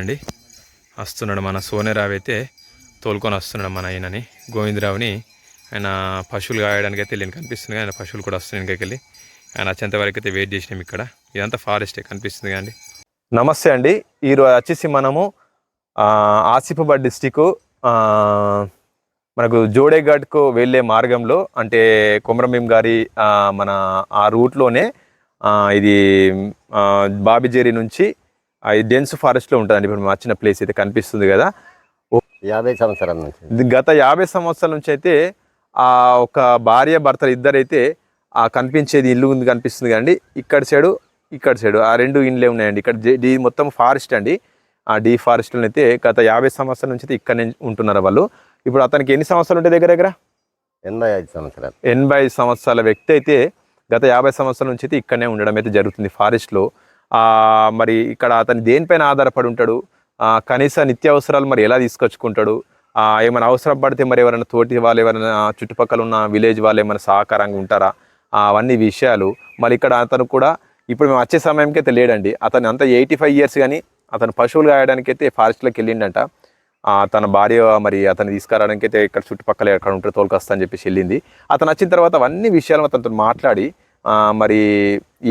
అండి. వస్తున్నాడు మన సోనేరావు అయితే తోలుకొని వస్తున్నాడు మన ఆయనని. గోవిందరావుని ఆయన పశువులు కాయడానికి అయితే వెళ్ళి కనిపిస్తుంది ఆయన పశువులు కూడా వస్తున్నాయి ఇంకెళ్ళి ఆయన వచ్చేంత వరకు అయితే వెయిట్ చేసినాం ఇక్కడ. ఇదంతా ఫారెస్టే కనిపిస్తుంది కానీ. నమస్తే అండి. ఈరోజు వచ్చేసి మనము ఆసిఫాబాద్ డిస్టిక్ మనకు జోడేఘాట్కు వెళ్ళే మార్గంలో అంటే కొమరంభీం గారి మన ఆ రూట్లోనే ఇది బాబిజేరి నుంచి ఈ డెన్స్ ఫారెస్ట్లో ఉంటుందండి. ఇప్పుడు వచ్చిన ప్లేస్ అయితే కనిపిస్తుంది కదా. యాభై సంవత్సరాల నుంచి. గత యాభై సంవత్సరాల నుంచి అయితే ఆ ఒక భార్య భర్తలు ఇద్దరైతే ఆ కనిపించేది ఇల్లు ఉంది కనిపిస్తుంది కదండి. ఇక్కడ సైడు ఇక్కడ సైడు ఆ రెండు ఇండ్లే ఉన్నాయండి. ఇక్కడ డి మొత్తం ఫారెస్ట్ అండి. ఆ డీ ఫారెస్ట్లో అయితే గత యాభై సంవత్సరాల నుంచి అయితే ఇక్కడనే ఉంటున్నారు వాళ్ళు. ఇప్పుడు అతనికి ఎన్ని సంవత్సరాలు ఉంటాయి దగ్గర దగ్గర? ఎనభై ఐదు సంవత్సరాలు. ఎనభై ఐదు సంవత్సరాల వ్యక్తి అయితే గత యాభై సంవత్సరాల నుంచి అయితే ఇక్కడనే ఉండడం అయితే జరుగుతుంది ఫారెస్ట్లో. మరి ఇక్కడ అతను దేనిపైన ఆధారపడి ఉంటాడు? కనీస నిత్యావసరాలు మరి ఎలా తీసుకొచ్చుకుంటాడు? ఏమైనా అవసరం పడితే మరి ఎవరైనా తోటి వాళ్ళు ఎవరైనా చుట్టుపక్కల ఉన్న విలేజ్ వాళ్ళు ఏమైనా సహకారంగా ఉంటారా? అవన్నీ విషయాలు. మరి ఇక్కడ అతను కూడా ఇప్పుడు మేము వచ్చే సమయంకి అయితే లేడండి. అతను అంతా ఎయిటీ ఫైవ్ ఇయర్స్ కానీ అతను పశువులు కాయడానికి అయితే ఫారెస్ట్లోకి వెళ్ళిండంట. తన భార్య మరి అతను తీసుకురావడానికి అయితే ఇక్కడ చుట్టుపక్కల ఎక్కడ ఉంటే తోలుకొస్తా అని చెప్పేసి వెళ్ళింది. అతను వచ్చిన తర్వాత అవన్నీ విషయాలు అతనితో మాట్లాడి మరి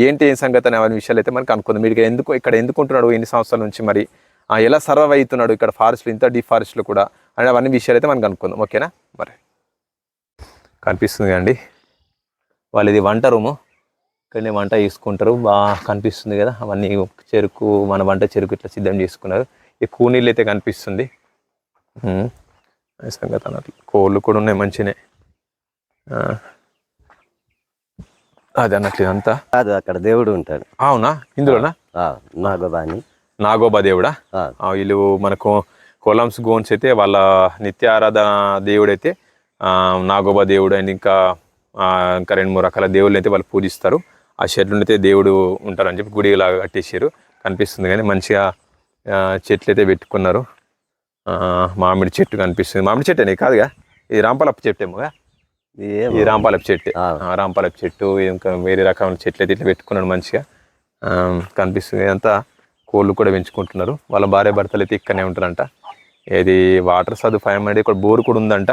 ఏంటి ఏం సంగతి అనే విషయాలు అయితే మనకు అనుకుందాం. మీరు ఎందుకు ఇక్కడ ఎందుకు ఉంటున్నాడు ఎన్ని సంవత్సరాల నుంచి మరి? ఎలా సర్వ్ అవుతున్నాడు ఇక్కడ ఫారెస్ట్లు ఇంత డీప్ ఫారెస్ట్లు కూడా అని అవన్నీ విషయాలు అయితే మనకు అనుకుందాం. ఓకేనా? మరి కనిపిస్తుంది అండి వాళ్ళు ఇది వంట రూము. ఇక్కడనే వంట చేసుకుంటారు. బాగా కనిపిస్తుంది కదా. అవన్నీ చెరుకు మన వంట చెరుకు ఇట్లా సిద్ధం చేసుకున్నారు. ఈ కూనీళ్ళు అయితే కనిపిస్తుంది. సంగతి అన్నట్లు. కోళ్ళు కూడా ఉన్నాయి మంచినే. అది అన్నట్లు ఇదంతా? కాదు అక్కడ దేవుడు ఉంటాడు. అవునా? ఇందులోనా? ఆ, నాగబాని. నాగోబా దేవుడా? వీళ్ళు మనకు కొలంస్ గోన్స్ అయితే వాళ్ళ నిత్య ఆరాధన దేవుడైతే నాగోబా దేవుడు అండ్ ఇంకా ఇంకా రెండు మూడు రకాల దేవుళ్ళు అయితే వాళ్ళు పూజిస్తారు. ఆ షెడ్లు అయితే దేవుడు ఉంటారని చెప్పి గుడి లాగా కట్టేసారు కనిపిస్తుంది కానీ మంచిగా చెట్లు అయితే పెట్టుకున్నారు. మామిడి చెట్టు కనిపిస్తుంది. మామిడి చెట్టు కాదుగా? ఇది రాంపలప్ప చెట్టేమోగా. ఈ రాంపాలపు చెట్టు. రాంపాలపు చెట్టు ఇంకా వేరే రకమైన చెట్లు అయితే ఇట్లా పెట్టుకున్నాడు మంచిగా. కనిపిస్తుంది. అంతా కోళ్ళు కూడా పెంచుకుంటున్నారు. వాళ్ళ భార్య భర్తలు అయితే ఇక్కడనే ఉంటారంట. ఇది వాటర్ సదుపాయం అనేది ఇక్కడ బోర్ కూడా ఉందంట.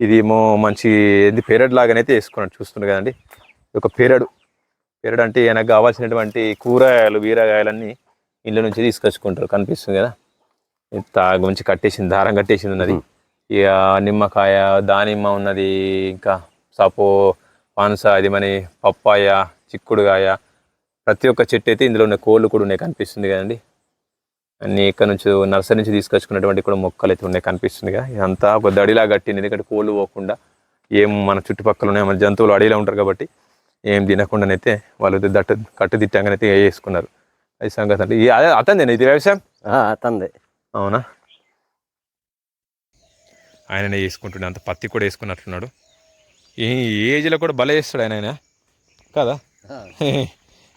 ఇది ఏమో మంచి ఇది పేరడ్ లాగానైతే వేసుకున్నాడు. చూస్తున్నారు కదండి. ఒక పేరడు. పేరడు అంటే ఆయనకు కావాల్సినటువంటి కూరగాయలు బీరగాయలన్నీ ఇళ్ళ నుంచి తీసుకొచ్చుకుంటారు. కనిపిస్తుంది కదా. మంచి కట్టేసింది దారం కట్టేసింది ఉన్నది. ఇక నిమ్మకాయ దానిమ్మ ఉన్నది ఇంకా సపో పనస అది మన పప్పాయ చిక్కుడుగాయ. ప్రతి ఒక్క చెట్టు అయితే ఇందులో ఉన్న కోళ్ళు కూడా ఉన్నాయి కనిపిస్తుంది కదండి. అన్ని ఇక్కడ నుంచి నర్సరీ నుంచి తీసుకొచ్చుకున్నటువంటి కూడా మొక్కలు అయితే ఉన్నాయి కనిపిస్తుంది కదా ఇదంతా ఒక దడిలా కట్టింది ఎందుకంటే కోళ్ళు పోకుండా. ఏం మన చుట్టుపక్కల ఉన్నాయి మన జంతువులు అడవిలో ఉంటారు కాబట్టి ఏం తినకుండానైతే వాళ్ళు దట్టు కట్టు తిట్టంగానైతే వేసుకున్నారు. అది సంగతి అంటే అదే ఇది వ్యవసాయం? అతందే అవునా? ఆయననే చేసుకుంటుండే అంత పత్తి కూడా వేసుకున్నట్లున్నాడు. ఈ ఏజ్లో కూడా భలే చేస్తాడు ఆయన ఆయన. కదా?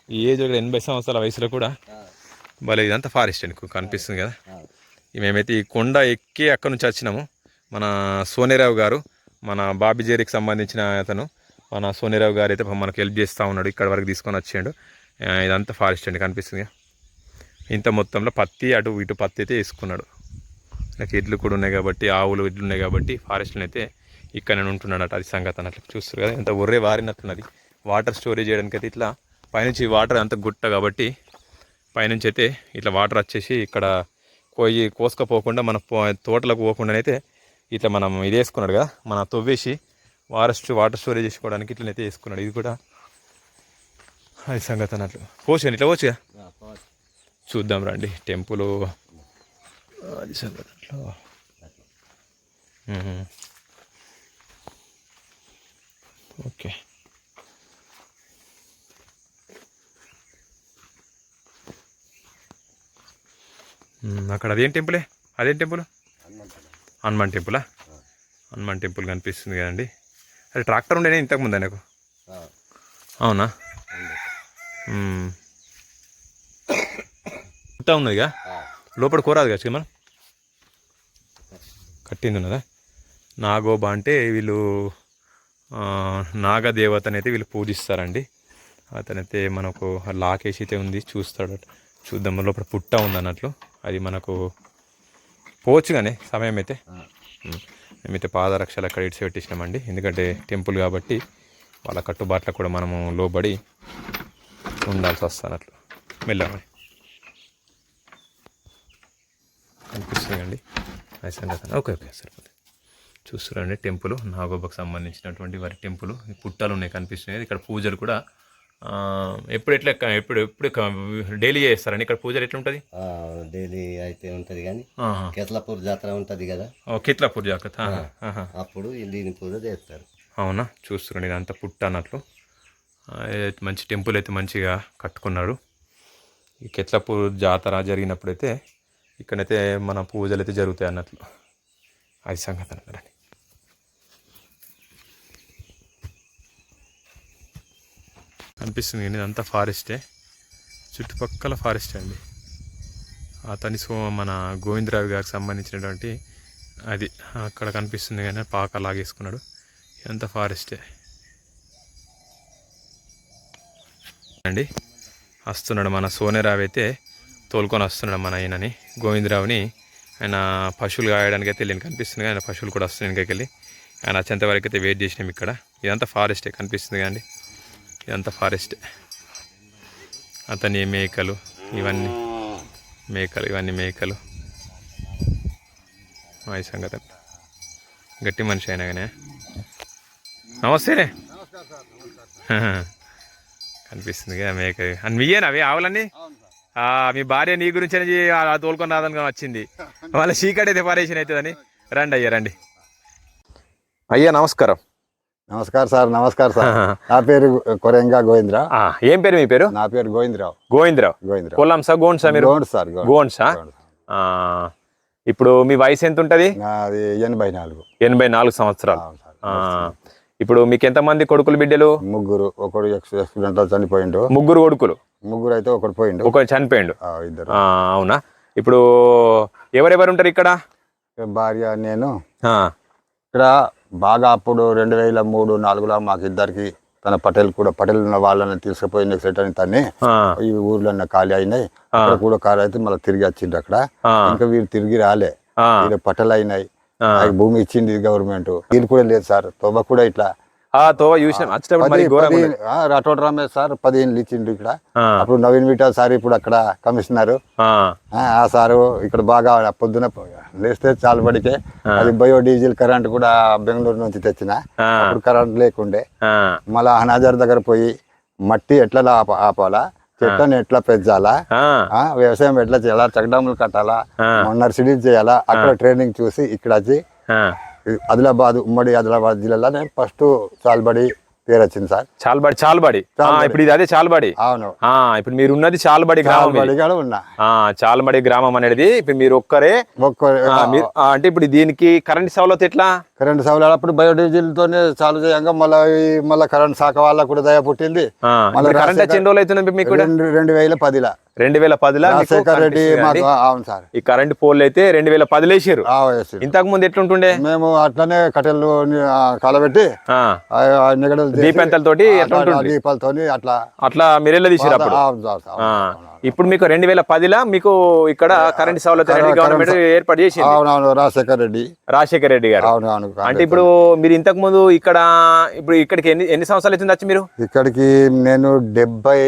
ఈ ఏజ్ కూడా ఎనభై సంవత్సరాల వయసులో కూడా భలే ఇదంతా ఫారెస్ట్ అని కనిపిస్తుంది కదా? మేమైతే ఈ కొండ ఎక్కి అక్కడ నుంచి వచ్చినాము. మన సోనేరావు గారు మన బాబిజేరికి సంబంధించిన అతను మన సోనేరావు గారు అయితే మనకు హెల్ప్ చేస్తూ ఉన్నాడు. ఇక్కడ వరకు తీసుకొని వచ్చాడు. ఇదంతా ఫారెస్ట్ అండి. కనిపిస్తుంది. ఇంత మొత్తంలో పత్తి అటు ఇటు పత్తి అయితే వేసుకున్నాడు. నాకు ఎడ్లు కూడా ఉన్నాయి కాబట్టి ఆవులు ఎడ్లు ఉన్నాయి కాబట్టి ఫారెస్ట్లో అయితే ఇక్కడ నేను ఉంటున్నాడట అది సంగతి అన్నట్లు చూస్తారు కదా ఎంత ఒర్రే వారినట్టున్నది వాటర్ స్టోరేజ్ చేయడానికి అయితే ఇట్లా పైనుంచి వాటర్ అంత గుట్ట కాబట్టి పైనుంచి అయితే ఇట్లా వాటర్ వచ్చేసి ఇక్కడ పోయి కోసుకపోకుండా మన పో- తోటలకు పోకుండానైతే ఇట్లా మనం ఇది వేసుకున్నాడు కదా మన తవ్వేసి వారెస్ట్ వాటర్ స్టోరేజ్ చేసుకోవడానికి ఇట్లనైతే వేసుకున్నాడు. ఇది కూడా అది సంగతి అన్నట్లు. పోసాను ఇట్లా పోచుగా చూద్దాం రండి. టెంపుల్. అది సంగతిలో మ్మ్. ఓకే. అక్కడ అదేం టెంపులే? అదేం టెంపుల్? హనుమాన్ టెంపులా? హనుమాన్ టెంపుల్ కనిపిస్తుంది కదండి. అది ట్రాక్టర్ ఉండేనే ఇంతకుముందు నాకు? ఆ, అవునా. ఇంత ఉన్నదిగా? లోపల కూరాదు కదా మనం కట్టింది ఉన్నదా నాగోబా అంటే వీళ్ళు ఆ, నాగదేవతనైతే వీళ్ళు పూజిస్తారండి. అతనైతే మనకు లాకేసి అయితే ఉంది చూస్తాడు. చూద్దాం లోపల పుట్ట ఉంది అన్నట్లు అది మనకు పోవచ్చు కానీ సమయం అయితే. మేమైతే పాదరక్షలు అక్కడ ఇడిచి పెట్టించినామండి. ఎందుకంటే టెంపుల్ కాబట్టి వాళ్ళ కట్టుబాట్లకు కూడా మనము లోబడి ఉండాల్సి వస్తున్నట్లు. మెల్లమని కనిపిస్తుందండి అది సంగతి. ఓకే ఓకే సరిపోతుంది. చూస్తున్నారండి టెంపుల్ నాగోబకు సంబంధించినటువంటి వారి టెంపుల్. పుట్టాలు ఉన్నాయి కనిపిస్తున్నాయి. ఇక్కడ పూజలు కూడా ఎప్పుడు ఎట్లా ఎప్పుడు ఎప్పుడు డైలీ చేస్తారండి? ఇక్కడ పూజలు ఎట్లా ఉంటుంది డైలీ అయితే ఉంటది కానీ. కేతలాపూర్ జాతర ఉంటది కదా? ఓ, కిత్లాపూర్ ఆహా. అప్పుడు దీని పూజ చేస్తారు. అవునా? చూస్తున్నాడు ఇదంతా పుట్ట అన్నట్లు మంచి టెంపుల్ అయితే మంచిగా కట్టుకున్నాడు ఈ కెత్లపూర్ జాతర జరిగినప్పుడైతే ఇక్కడైతే మన పూజలు అయితే జరుగుతాయి అన్నట్లు. అది సంగతి అన్నారండి అనిపిస్తుంది కానీ ఇదంతా ఫారెస్టే చుట్టుపక్కల ఫారెస్ట్ అండి. అతని సో మన గోవిందరావు గారికి సంబంధించినటువంటి అది అక్కడ కనిపిస్తుంది కానీ పాక లాగేసుకున్నాడు. ఇదంతా ఫారెస్టే అండి వస్తున్నాడు మన సోనేరావు అయితే. తోలుకొని వస్తున్నాడు మన ఆయనని గోవిందరావుని. ఆయన పశువులు కాయడానికి అయితే వెళ్ళి కనిపిస్తుంది కానీ ఆయన పశువులు కూడా వస్తున్నాయి వెనకకి వెళ్ళి. ఆయన వచ్చేంత వరకు అయితే వెయిట్ చేసినాం ఇక్కడ. ఇదంతా ఫారెస్టే కనిపిస్తుంది కదండి ఇదంతా ఫారెస్టే. అతని మేకలు ఇవన్నీ మేకలు ఇవన్నీ మేకలు. మా సంగతి. గట్టి మనిషి అయినా కానీ నమస్తేనే కనిపిస్తుంది కదా మేక. అని మీయేనా అవి ఆవులన్నీ? మీ భార్య నీ గురించి అనేది తోలుకొని రాదని వచ్చింది. వాళ్ళ చీకటి అయితే పారేషన్ అవుతుందని. రండి అయ్యా రండి. అయ్యా నమస్కారం. నమస్కారం సార్ నమస్కారం సార్. నా పేరు కొరంగా గోవిందరావు ఆ, ఏం పేరు మీ పేరు? నా పేరు గోవిందరావు. గోవిందరావు. గోవిందరావు. కొల్లాంసా గోండ్సా మీరు? గోండ్ సార్ గోండ్. గోండ్సా గోండ్. ఆ, ఇప్పుడు మీ వయసు ఎంత ఉంటుంది ఎనభై నాలుగు. ఎనభై నాలుగు సంవత్సరాలు. ఇప్పుడు మీకు ఎంతమంది కొడుకులు బిడ్డలు? ముగ్గురు. ఒకడు యాక్సిడెంట్ చనిపోయిండు. ముగ్గురు కొడుకులు? ముగ్గురు అయితే ఒకడు పోయిండు. ఒకరు చనిపోయిండు. ఇద్దరు. అవునా? ఇప్పుడు ఎవరెవరు ఉంటారు ఇక్కడ? భార్య నేను. ఇక్కడ బాగా అప్పుడు రెండు వేల మూడు నాలుగులో మాకు ఇద్దరికి తన పటేల్ కూడా పటేల్ ఉన్న వాళ్ళని తీసుకుపోయి నెక్స్ట్ అని తన్ని ఈ ఊర్లో ఖాళీ అయినాయి. అక్కడ కూడా కారు అయితే మళ్ళీ తిరిగి వచ్చిండ్రు అక్కడ. ఇంకా వీరు తిరిగి రాలే. పటేల్ అయినాయి. భూమి ఇచ్చింది గవర్నమెంట్. వీళ్ళు కూడా లేదు సార్. తోబ కూడా ఇట్లా ఆ, తోవ. ఆ, రాఠోడ్ రమేష్ సార్ పదిహేను ఇచ్చిండు ఇక్కడ. అప్పుడు నవీన్ విఠా సార్ ఇప్పుడు అక్కడ కమిషనర్. ఆ, సారు ఇక్కడ బాగా పొద్దున లేస్తే చాలు పడితే అది బయో డీజిల్ కరెంట్ కూడా బెంగళూరు నుంచి తెచ్చిన. అప్పుడు కరెంట్ లేకుండే. మళ్ళా హనాజర్ దగ్గర పోయి మట్టి ఎట్లా ఆప- ఆపాలా? చెట్లను ఎట్లా పెంచాలా? వ్యవసాయం ఎట్లా చేయాలా? చెక్డాములు కట్టాలా. నర్సరీ చేయాలా? అక్కడ ట్రైనింగ్ చూసి ఇక్కడ వచ్చి ఆదిలాబాద్ ఉమ్మడి ఆదిలాబాద్ జిల్లాలో నేను ఫస్ట్ చాల్బడి పేరు వచ్చింది సార్. చాల్బడి చాల్బడి. ఇప్పుడు ఇది అదే చాల్బడి. అవును. ఇప్పుడు మీరు ఉన్నది చాల్బడి గ్రామం ఉన్నా. చాల్బడి గ్రామం అనేది ఇప్పుడు మీరు ఒక్కరే ఒక్క ఆ, మీరు ఆ, అంటే ఇప్పుడు దీనికి కరెంట్ సవలత్ ఎట్లా? కరెంట్ సౌలభ్యాలు అప్పుడు బయోడీజిల్ తోనే చాలు చేయంగా మళ్ళీ మళ్ళీ కరెంట్ శాఖ వాళ్ళకు కూడా దయ పుట్టింది. కరెంట్ వచ్చి ఎన్ని రోజులు అవుతుంది మీకు? రెండు రెండు వేల పదిలా. రెండు వేల పదిలా రాజశేఖర్ రెడ్డి మాకు. అవును సార్. ఈ కరెంట్ పోల్ అయితే రెండు వేల పదిలో వేసారు. ఇంతకు ముందు ఎట్లుంటుండే? మేము అట్లనే కట్టెలు కాలబెట్టి నిగడలు దీపాలతోని అట్లా అట్లా మీరెళ్ళ తీసారు అప్పుడు? ఇప్పుడు మీకు రెండు వేల పదిలా మీకు ఇక్కడ కరెంట్ అనేది కరెంట్ గవర్నమెంట్ ఏర్పాటు చేసింది. అవునవును రాజశేఖర్ రెడ్డి. రాజశేఖర్ రెడ్డి గారు. అవును అవును అంటే ఇప్పుడు మీరు ఇంతకు ముందు ఇక్కడ ఇప్పుడు ఇక్కడికి ఎన్ని ఎన్ని సంవత్సరాలు అవుతుంది వచ్చి మీరు? ఇక్కడికి నేను డెబ్బై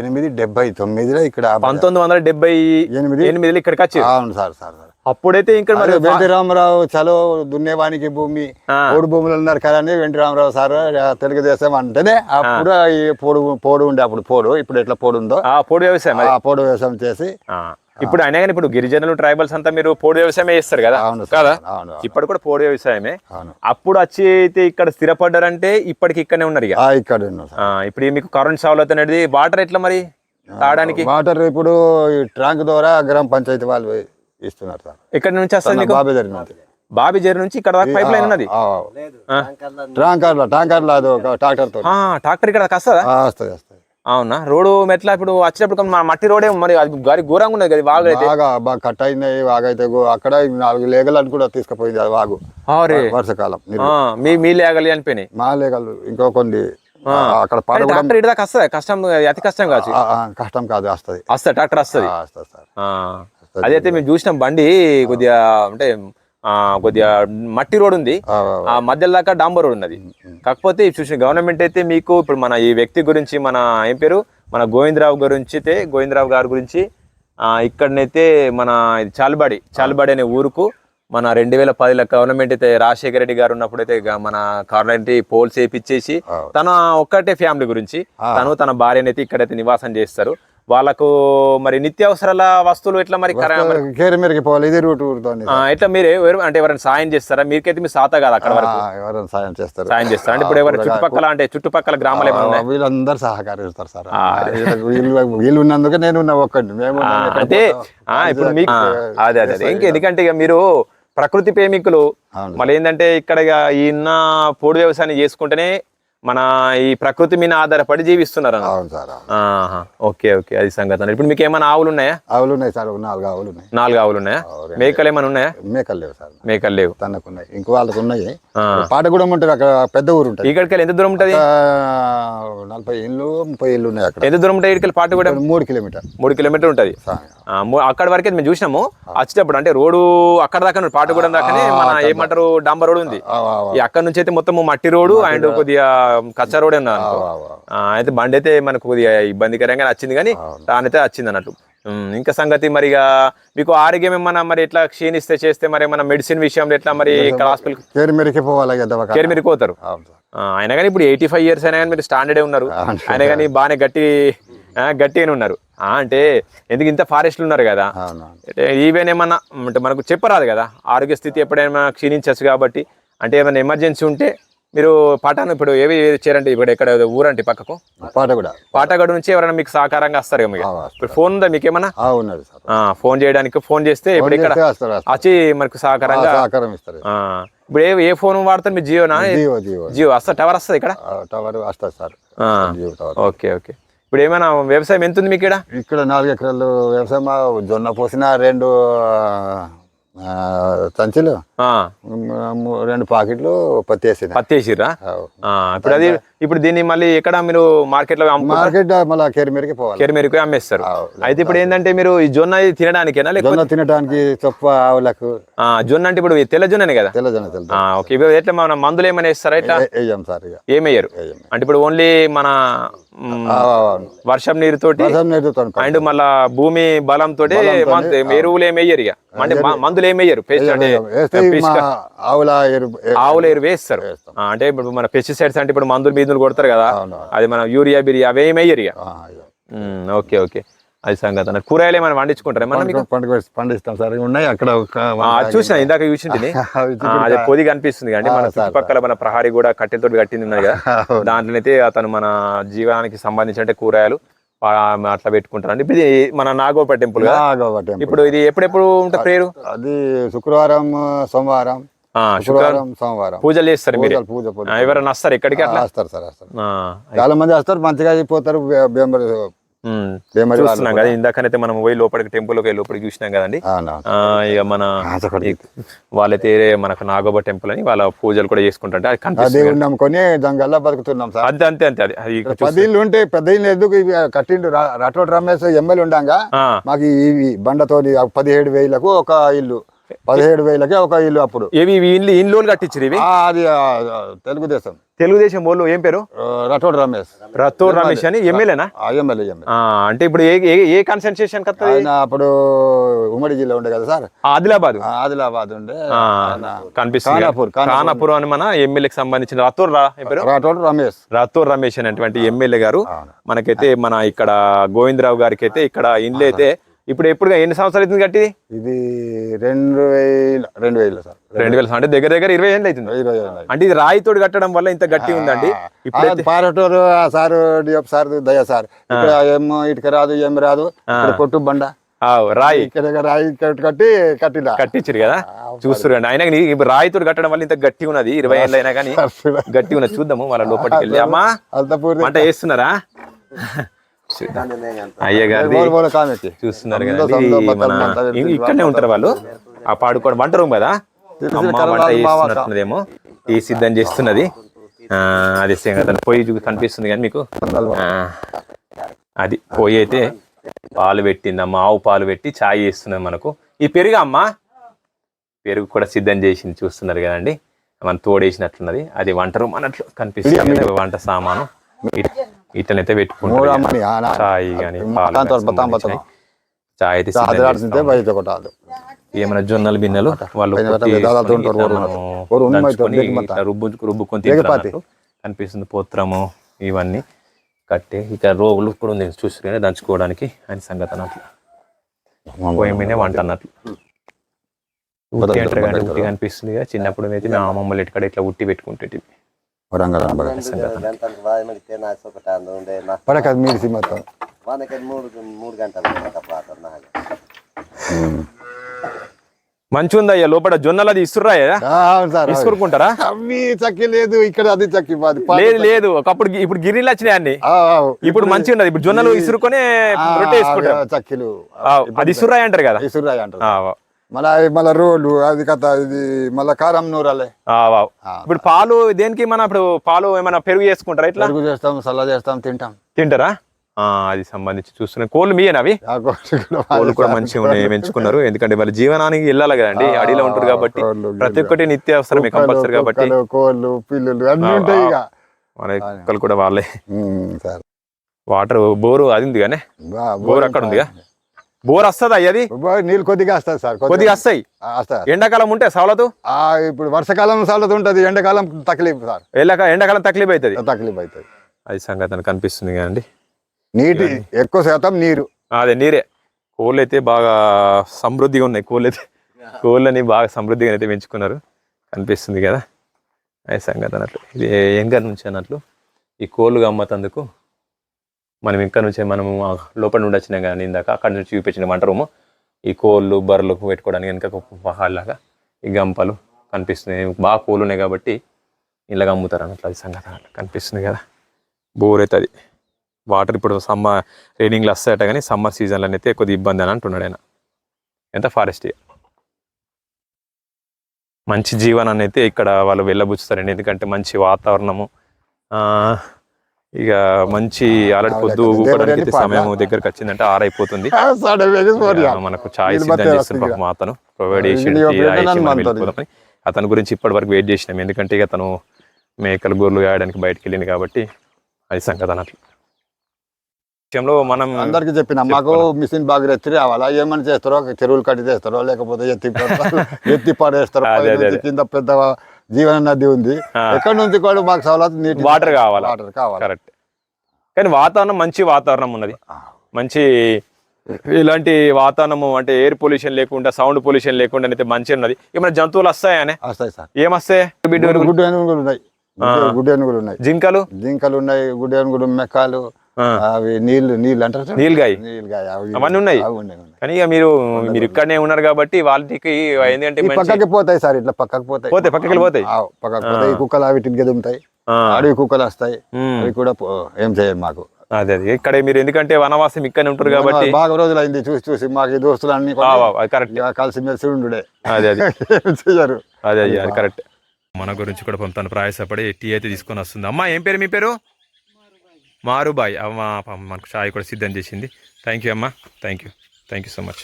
ఎనిమిది డెబ్బై తొమ్మిదిలో ఇక్కడ పంతొమ్మిది వందల డెబ్బై ఎనిమిది? ఎనిమిదిలో ఇక్కడికి వచ్చి అవును సార్ సార్ సార్. అప్పుడైతే ఇంకా మరి వెంటి రామరావు చలో దున్నేవానికి భూమి. పోడు భూములు ఉన్నారు కదా అని వెంటి రామరావు సార్ తెలుగుదేశం అంటేనే అప్పుడు ఈ పోడు పోడు ఉండే అప్పుడు పోడు ఇప్పుడు ఎట్లా పోడు ఉందో. ఆ పోడు వ్యవసాయం. ఆ పోడు వ్యవసాయం చేసి. ఇప్పుడు అయినా కానీ ఇప్పుడు గిరిజనులు ట్రైబల్స్ అంతా మీరు పోడు వ్యవసాయమే చేస్తారు కదా? అవును కదా? ఇప్పుడు కూడా పోడు వ్యవసాయమే. అవును. అప్పుడు వచ్చి అయితే ఇక్కడ స్థిరపడ్డారంటే ఇప్పటికి ఇక్కడనే ఉన్నారు ఇక? ఇక్కడ ఇప్పుడు మీకు కరెంట్ సవలత్ అనేది వాటర్ ఎట్లా మరి తాగడానికి? వాటర్ ఇప్పుడు ఈ ట్యాంక్ ద్వారా గ్రామ పంచాయతీ వాళ్ళు ఇస్తున్నారు సార్. ఎక్కడి నుంచి వస్తుంది మీకు బాబే జరిగినది బాబీ జరి నుంచి ఇక్కడ దాకా పైప్ లైన్ ఉన్నది? ఆ. ట్యాంకర్లో ట్యాంకర్లో అది ఒక ట్రాక్టర్తో ఆ, ట్రాక్టర్ ఇక్కడ వస్తుందా? అవునా? రోడ్డు మెట్ల ఇప్పుడు మా- మట్టి రోడే మరి అది గారి ఘోరంగా ఉన్నది కదా వాగు అయితే. బాగా కట్ అయినాయి వాగైతే గు- అక్కడ నాలుగు లేగలను కూడా తీసుకుపోయింది అది వాగు. వర్షాకాలం మీ మీ లేగలి అనిపోయినాయి మా లేగలు ఇంకో కొన్ని. అక్కడ ట్రాక్టర్ ఇటు దాకా వస్తుంది? కష్టం అతి కష్టం ఆ, కష్టం కాదు వస్తుంది. వస్తుంది ట్రాక్టర్ వస్తుంది. వస్తుంది సార్ అదైతే మేము చూసినాం బండి కొద్దిగా అంటే ఆ, కొద్దిగా మట్టి రోడ్ ఉంది. ఆ, మధ్యలో దాకా డాంబర్ రోడ్ ఉన్నది. కాకపోతే చూసిన గవర్నమెంట్ అయితే మీకు ఇప్పుడు మన ఈ వ్యక్తి గురించి మన ఏం పేరు? మన గోవిందరావు గురించి అయితే గోవిందరావు గారి గురించి ఆ, ఇక్కడనైతే మన చాలుబాడి చాలుబాడి అనే ఊరుకు మన రెండు వేల పదిలో గవర్నమెంట్ అయితే రాజశేఖర రెడ్డి గారు ఉన్నప్పుడు అయితే మన కార్నర్ పోల్స్ వేయించేసి ఆ. తన ఒక్కటే ఫ్యామిలీ గురించి. తను తన భార్యనైతే ఇక్కడైతే నివాసం చేస్తారు. వాళ్ళకు మరి నిత్యావసరాల వస్తువులు ఎట్లా మరి కర- పోవాలి ఇది రూట్ ఎట్లా మీరు ఎవరు అంటే ఎవరైనా సాయం చేస్తారా? మీకైతే మీ సాత కాదు అక్కడ వరకు. ఎవరైనా సాయం చేస్తారు. సాయం చేస్తారా? అంటే ఇప్పుడు ఎవరైనా కూరగాయ- చుట్టుపక్కల అంటే చుట్టుపక్కల గ్రామాలు ఏమైనా? వీళ్ళందరూ సహకరిస్తారు సార్. వీళ్ళు ఉన్నందుకే నేను ఉన్న ఒక్కడిని. మేము అంటే ఇప్పుడు మీకు అదే అదే అదే. ఇంక ఎందుకంటే ఇక మీరు ప్రకృతి ప్రేమికులు. మళ్ళీ ఏంటంటే ఇక్కడ ఇక ఈయన పోడు వ్యవసాయం చేసుకుంటేనే మన ఈ ప్రకృతి మీద ఆధారపడి జీవిస్తున్నారు. అవును సార్. ఓకే ఓకే అది సంగతి. ఇప్పుడు మీకు ఏమైనా ఆవులు ఉన్నాయా? ఆవులు ఉన్నాయి సార్ నాలుగు ఆవులు ఉన్నాయి. నాలుగు ఆవులు ఉన్నాయా. మేకలు ఏమైనా ఉన్నాయా? మేకలు లేవు సార్. మేకలు లేవు. తనకు ఉన్నాయి. ఇంకో వాళ్ళకు ఉన్నాయి. పాటగూడెం ఉంటుంది అక్కడ పెద్ద ఊరు ఉంటుంది. ఇక్కడికి ఎంత దూరం ఉంటుంది? నలభై ఇల్లు ముప్పై ఇల్లు ఉన్నాయి అక్కడ. ఎంత దూరం ఉంటుంది ఇక్కడికి పాటు కూడా మూడు కిలోమీటర్. మూడు కిలోమీటర్ ఉంటుంది. అక్కడ వరకే మేము చూసినాము. వచ్చేటప్పుడు అంటే రోడ్డు అక్కడ దాకా పాటుగూడెం దాకానే మన ఏమంటారు డాంబర్ రోడ్ ఉంది. అక్కడ నుంచి అయితే మొత్తం మట్టి రోడ్డు అండ్ కొద్దిగా కచ్చా రోడ్ అయితే బండి అయితే మనకు కొద్దిగా ఇబ్బందికరంగా నచ్చింది కానీ తానైతే వచ్చింది అన్నట్టు. ఇంకా సంగతి మరి ఇక మీకు ఆరోగ్యం ఏమన్నా మరి ఎట్లా క్షీణిస్తే చేస్తే మరి ఏమన్నా మెడిసిన్ విషయంలో ఎట్లా మరి హాస్పిటల్ కేర్ మీదకి పోవాలి కేర్ పోతారు? అవును సార్. ఆ, అయినా కానీ ఇప్పుడు ఎయిటీ ఫైవ్ ఇయర్స్ అయినా కానీ మీరు స్టాండర్డే ఉన్నారు. అయినా కానీ బాగానే గట్టి గట్టిగానే ఉన్నారు. అంటే ఎందుకు ఇంత ఫారెస్ట్లు ఉన్నారు కదా? ఈవెన్ ఏమన్నా అంటే మనకు చెప్పరాదు కదా. ఆరోగ్య స్థితి ఎప్పుడైనా క్షీణించచ్చు కాబట్టి. అంటే ఏమైనా ఎమర్జెన్సీ ఉంటే మీరు పాటాను ఇప్పుడు ఏవి చేరండి ఇప్పుడు ఎక్కడ ఊరండి పక్కకు? పాట కూడా పాటగడు నుంచి ఎవరైనా మీకు సహకారంగా వస్తారు మీకు. ఇప్పుడు ఫోన్ ఉందా మీకు ఏమన్నా? ఆ, ఫోన్ చేయడానికి ఫోన్ చేస్తే ఇప్పుడు ఇక్కడ. వచ్చి మనకు సహకారంగా సహకారం ఇస్తారు. ఇప్పుడు ఏ ఏ ఫోన్ వాడతారు? మీ జియోనా? జియో జియో. జియో వస్తా టవర్ వస్తుంది ఇక్కడ? టవర్ వస్తుంది సార్. Okay okay. ఇప్పుడు ఏమైనా వ్యవసాయం ఎంత ఉంది మీకు ఇక్కడ? ఇక్కడ నాలుగు ఎకరాలు వ్యవసాయం జొన్న పోసిన రెండు సంచులు రెండు పాకెట్లు పత్తి వేసిన పత్తి. ఆ, ఇప్పుడు అది ఇప్పుడు దీన్ని మళ్ళీ ఎక్కడ మీరు మార్కెట్లో మార్కెట్ మళ్ళీ కేర్ మీదకి పోవాలి. కెరిమెరికి అమ్మేస్తారు. అయితే ఇప్పుడు ఏంటంటే మీరు ఈ జొన్న తినడానికేనా? జొన్న తినడానికి చొప్ప ఆవులకు. ఆ, జొన్న అంటే ఇప్పుడు తెల్ల జొన్ననే కదా? తెల్ల జొన్న తెల్ల ఆ, ఓకే. ఇప్పుడు ఎట్లా మన మందులు ఏమైనా వేస్తారా ఇట్లా? వేయం సార్ అంటే ఇప్పుడు ఓన్లీ మన. వర్షం నీరుతోటి వర్షం నేర్చుతాను అండ్ మళ్ళా భూమి బలంతో బలంతోనే, ఎరువులు ఏమయ్యారు ఇక? అంటే మందులు ఏమయ్యారు పెస్ట్ అంటే ఆవుల ఏ- ఆవుల ఎరువు వేస్తారు. అంటే ఇప్పుడు మన పెస్టిసైడ్స్ అంటే ఇప్పుడు మందులు బీదులు కొడతారు కదా అది మన యూరియా బిరియా అవి ఏమయ్యారు ఇక. ఆ, ఇక. Okay okay. అది సంగతి. అన్న కూరగాయలు ఏమైనా పండించుకుంటారా? పండుగ పండిస్తాం సార్. ఉన్నాయి అక్కడ చూసిన ఇందాక చూసింటిని. ఆ, అదే పొది కనిపిస్తుంది కానీ మన చుట్టుపక్కల మన ప్రహారీ కూడా కట్టెలతో కట్టింది ఉన్నది కదా. దాంట్లోనైతే అతను మన జీవనానికి సంబంధించిన కూరగాయలు. అట్లా పెట్టుకుంటారు ఇప్పుడు ఇది మన నాగోపేట టెంపుల్ నాగోబా టెంపుల్. ఇప్పుడు ఇది ఎప్పుడెప్పుడు ఉంటుంది ప్రేరు అది శుక్రవారం సోమవారం. శుక్రవారం సోమవారం. పూజలు చేస్తారు మీరు? పూజ ఎవరైనా వస్తారు ఎక్కడికి అట్లా? వస్తారు సార్ వస్తారు. చాలా మంది వస్తారు మంచిగా అయిపోతారు చూస్తున్నాం కదా ఇందాకనైతే మనం పోయి లోపలికి టెంపుల్లోకి లోపలికి చూసినాం కదండి. ఇక మన. వాళ్ళైతే మనకు నాగోబా టెంపుల్ అని వాళ్ళ పూజలు కూడా చేసుకుంటారు అది కనిపిస్తుంది నమ్ముకొని జంగల్లో బతుకుతున్నాం సార్. అంతే అంతే అంతే అది పది ఇల్లు ఉంటే పెద్ద ఇల్లు ఎందుకు ఇవి కట్టిండు? రాఠోడ్ రమేష్ ఎమ్మెల్యే ఉండంగా? మాకు ఇవి బండతోని ఆ పదిహేడు వేలకు ఒక ఇల్లు. పదిహేడు వేలకే ఒక ఇల్లు అప్పుడు. ఇవి ఇల్లు ఇల్లు కట్టించారు ఇవి? అది తెలుగుదేశం. తెలుగుదేశం వాళ్ళు ఏం పేరు? ఆ, రాఠోడ్ రమేష్. రత్తూర్ రమేష్ అని ఎమ్మెల్యేనా? ఎమ్మెల్యే అంటే ఇప్పుడు ఏ కాన్సన్ట్రేషన్ ఆయన అప్పుడు ఉమ్మడి జిల్లా ఉండే కదా సార్? ఆదిలాబాద్. ఆదిలాబాద్ ఉండే. కనిపిస్తుంది. ఖానాపూర్ అని మన ఎమ్మెల్యేకి సంబంధించిన రత్తూర్ రా ఏం పేరు? రాఠోడ్ రమేష్. రత్తూర్ రమేష్ అనేటువంటి ఎమ్మెల్యే గారు. మనకైతే మన ఇక్కడ గోవిందరావు గారికి అయితే ఇక్కడ ఇండ్లు అయితే ఇప్పుడు ఎప్పుడు ఎన్ని సంవత్సరాలు అవుతుంది కట్టి ఇది రెండు వేల రెండు వేలు సార్. రెండు వేల. అంటే దగ్గర దగ్గర ఇరవై ఏళ్ళు అవుతుంది. ఇరవై. అంటే ఇది రాయితోటి కట్టడం వల్ల ఇంత గట్టి ఉందండి. ఆ, ఇప్పుడైతే పారటూరు ఆ సారు డిఎఫ్ సార్ దయ సార్. ఇక్కడ ఏం ఇటుక రాదు ఏం రాదు. కొట్టు బండ. రాయి. రాయి కట్టి కట్టి కట్టించారు కదా? చూస్తున్నారు ఆయన ఇప్పుడు రాయితోటి కట్టడం వల్ల ఇంత గట్టి ఉన్నది. ఇరవై ఏళ్ళు అయినా కానీ గట్టి ఉన్నది. చూద్దాము వాళ్ళ లోపలికి వెళ్ళి. అమ్మా అల్తపూర్ వంట చేస్తున్నారా? చూద్దాం. అయ్య గారిది చూస్తున్నారు కదండి. ఇక్కడనే ఉంటారు వాళ్ళు. ఆ పాడుకోవడం వంట రూమ్ కదా. చేస్తున్నట్టున్నదేమో టీ సిద్ధం చేస్తున్నది. ఆ, అది సేమ్ కదా. పొయ్యి కనిపిస్తుంది కానీ మీకు? ఆ, అది పొయ్యి అయితే పాలు పెట్టిందమ్మా ఆవు పాలు పెట్టి ఛాయ్ చేస్తున్నది మనకు. ఈ పెరుగు అమ్మా? పెరుగు కూడా సిద్ధం చేసింది చూస్తున్నారు కదండి. మనం తోడేసినట్లున్నది. అది వంట రూమ్ అన్నట్లు కనిపిస్తుంది. వంట సామాను. ఇట్లనైతే కానీ అయితే చేస్తాం. బయట కొట్టాలి ఏమైనా జొన్నలు బిన్నెలు వాళ్ళు రుబ్బుకొని కనిపిస్తుంది పోత్రము ఇవన్నీ కట్టి ఇక రోగులు కూడా ఉంది చూసి దంచుకోవడానికి అని సంగతి అన్నట్లు పొయ్యి మీదే వంట అన్నట్లు ఉట్టి అంటారు కానీ ఉట్టి కనిపిస్తుంది చిన్నప్పుడు అయితే మా అమ్మమ్మలు ఎక్కడ ఇట్లా ఉట్టి పెట్టుకుంటే మూడు గంటలు పాత నాకు మంచి ఉందయ్యా లోపల జొన్నలు అది ఇస్తుర్రాయా ఆ, అవును సార్ అవును. తీసుకుంటారా అవి చక్కి లేదు. ఇక్కడ అది చక్కి లేదు లేదు. ఒకప్పుడు ఇప్పుడు గిరిలు వచ్చినాయి అన్ని. ఇప్పుడు మంచిగా ఉన్నది. ఇప్పుడు జొన్నలు ఇసురుకొని రొట్టె చక్కిలు. అది ఇసురాయి అంటారు కదా? ఇసురాయి అంటారు. మళ్ళా మళ్ళా రోడ్లు అది కథ ఇది మళ్ళా కారం నూరాలే. ఇప్పుడు పాలు దేనికి మన ఇప్పుడు పాలు ఏమైనా పెరుగు చేసుకుంటారా ఇట్లా? పెరుగు చేస్తాం సల్ల చేస్తాం తింటాం. తింటారా? ఆ, అది సంబంధించి చూస్తున్నాను కోళ్ళు మీయేనా అవి? కోళ్ళు కూడా మంచిగా ఉన్నాయి పెంచుకున్నారు. ఎందుకంటే వాళ్ళ జీవనానికి వెళ్ళాలి కదండి ఆ, అడవిలో ఉంటారు కాబట్టి ప్రతి ఒక్కటి నిత్య అవసరమే కంపల్సరీ కాబట్టి. కోళ్ళు పిల్లులు అన్ని ఉంటాయి మన కుక్కలు కూడా వాళ్ళే. వాటర్ బోరు అది ఉంది కానీ బోర్ అక్కడ ఉందిగా బోర్ వస్తుంది అయ్యది బా- నీళ్ళు కొద్దిగా వస్తాయి సార్ కొద్దిగా. వస్తాయి? ఎండాకాలం ఉంటే సవలతు ఆ, ఇప్పుడు వర్షాకాలం సాలత ఉంటది ఎండాకాలం తక్లీఫ్ సార్. ఎండాక ఎండాకాలం తక్లీఫ్ అవుతుంది తక్లీఫ్ అవుతుంది అది సంగతి కనిపిస్తుంది కదండి నీటి ఎక్కువ శాతం నీరు. అదే నీరే. కోళ్ళు అయితే బాగా సమృద్ధిగా ఉన్నాయి. కోళ్ళు అయితే కోళ్ళని బాగా సమృద్ధిగా అయితే పెంచుకున్నారు. కనిపిస్తుంది కదా? అది సంగతి అన్నట్లు. ఇది ఎంగర్ నుంచి అన్నట్లు. ఈ కోళ్ళు గమ్మతందుకు మనం ఇంకా నుంచి మనము లోపల నుండి వచ్చినా కానీ ఇందాక అక్కడ నుంచి చూపించిన వంట రూము. ఈ కోళ్ళు బర్రెలు పెట్టుకోవడానికి వెనక లాగా ఈ గంపలు కనిపిస్తున్నాయి. బాగా కోళ్ళు ఉన్నాయి కాబట్టి ఇలాగ అమ్ముతారు అన్నట్లు అది సంగతి అన్నట్లు కనిపిస్తుంది కదా. బోర్ అవుతుంది. వాటర్ ఇప్పుడు సమ్మర్ రైనింగ్లో వస్తాయట కానీ సమ్మర్ సీజన్లో అయితే కొద్దిగా ఇబ్బంది అని అంటున్నాడు ఆయన. ఎంత ఫారెస్ట్ మంచి జీవనాన్ని అయితే ఇక్కడ వాళ్ళు వెళ్ళబుచ్చుతారండి. ఎందుకంటే మంచి వాతావరణము. ఇక మంచి అలటి పొద్దు ఊపడానికి సమయం దగ్గరకు వచ్చిందంటే ఆరైపోతుంది. మనకు ఛాయ్ సిద్ధం అతను. ప్రొవైడ్ చేసి. అతని గురించి ఇప్పటి వరకు వెయిట్ చేసినాం. ఎందుకంటే ఇక తను మేకలు గొర్రెలు వేయడానికి బయటకు వెళ్ళింది కాబట్టి అది సంగతి అన్నట్లు. విషయంలో మనం అందరికి చెప్పిన మాకు మిషన్ బాగా ఎత్తి రావాలా? ఏమని చేస్తారో? చెరువులు కట్టి చేస్తారో? లేకపోతే ఎత్తి ఎత్తి పడేస్తారో కింద పెద్ద జీవన నది ఉంది. ఎక్కడి నుంచి కూడా మాకు సవలతు నీటి వాటర్ కావాలా? వాటర్ కావాలి. కరెక్ట్ కానీ వాతావరణం మంచి వాతావరణం ఉన్నది. మంచి ఇలాంటి వాతావరణము అంటే ఎయిర్ పొల్యూషన్ లేకుండా సౌండ్ పొల్యూషన్ లేకుండా అయితే మంచిగా ఉన్నది. ఏమైనా జంతువులు వస్తాయనే వస్తాయి సార్. ఏమొస్తాయి? గుడ్డు ఏనుగులు ఉన్నాయి. గుడ్డు- ఏనుగులు ఉన్నాయి. జింకలు? జింకలు ఉన్నాయి. గుడ్డు ఏనుగులు మెక్కలు. అవి నీళ్ళు నీళ్ళు అంటారు నీళ్ళుగాయ అవి అవన్నీ ఉన్నాయి? కానీ ఇక మీరు మీరు ఇక్కడనే ఉన్నారు కాబట్టి వాళ్ళకి ఏంటంటే పక్కకి పోతాయి సార్ ఇట్లా పక్కకి పోతాయి. పోతాయి, పక్కకి? ఆ, పక్కకి పోతాయి. ఈ కుక్కలు అవి ఇటుకి ఉంటాయి. అడవి కుక్కలు వస్తాయి. అవి కూడా ఏం చేయరు మాకు. అదే అదే. ఇక్కడ మీరు ఎందుకంటే వనవాసం ఇక్కడనే ఉంటారు కాబట్టి బాగా రోజులు అయింది చూసి చూసి. మాకు ఈ దోస్తులు అన్ని కరెక్ట్. కలిసి మెలిసి ఉండుడే. అదే అదే. అదే అదే అది కరెక్ట్. మన గురించి కూడా తను ప్రయాసపడి టీ అయితే తీసుకొని వస్తుంది. అమ్మా ఏం పేరు మీ పేరు? మారుబాయ్. అమ్మ మనకు చాయ్ కూడా సిద్ధం చేసింది. థ్యాంక్ యూ అమ్మా. Thank you thank you so much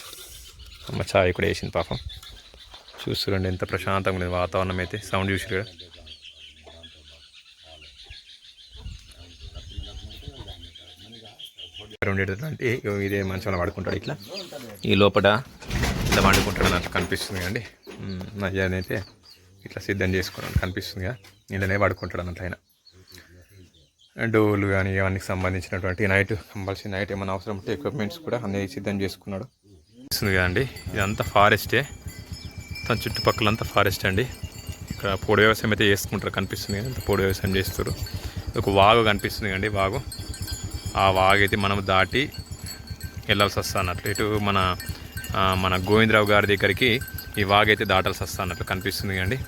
అమ్మ చాయ్ కూడా వేసింది పాపం. చూస్తుండండి ఎంత ప్రశాంతంగా ఉంది వాతావరణం అయితే. సౌండ్ చూసి కదా. ఉండేటటువంటి ఇదే మంచంలో పడుకుంటాడు ఇట్లా. ఈ లోపల ఇట్లా వండుకుంటాడు అని అట్లా కనిపిస్తుంది అండి మధ్యాహ్నం అయితే ఇట్లా సిద్ధం చేసుకోవడం కనిపిస్తుంది కదా. ఇళ్ళనే పడుకుంటాడు అన్నట్లు ఆయన. డోలు కానీ ఇవన్నీ సంబంధించినటువంటి నైట్ కంపల్సరీ నైట్ ఏమైనా అవసరం ఉంటే ఎక్విప్మెంట్స్ కూడా అన్ని సిద్ధం చేసుకున్నాడు. కనిపిస్తుంది కదండి ఇదంతా ఫారెస్టే తన చుట్టుపక్కలంతా ఫారెస్ట్ అండి. ఇక్కడ పొడి వ్యవసాయం అయితే చేసుకుంటారు కనిపిస్తుంది కానీ పొడి వ్యవసాయం చేస్తారు ఒక వాగు కనిపిస్తుంది అండి వాగు. ఆ వాగు అయితే మనం దాటి వెళ్ళాల్సి వస్తా అన్నట్లు ఇటు మన మన గోవిందరావు గారి దగ్గరికి ఈ వాగు అయితే దాటాల్సి వస్తా అన్నట్లు కనిపిస్తుంది కండి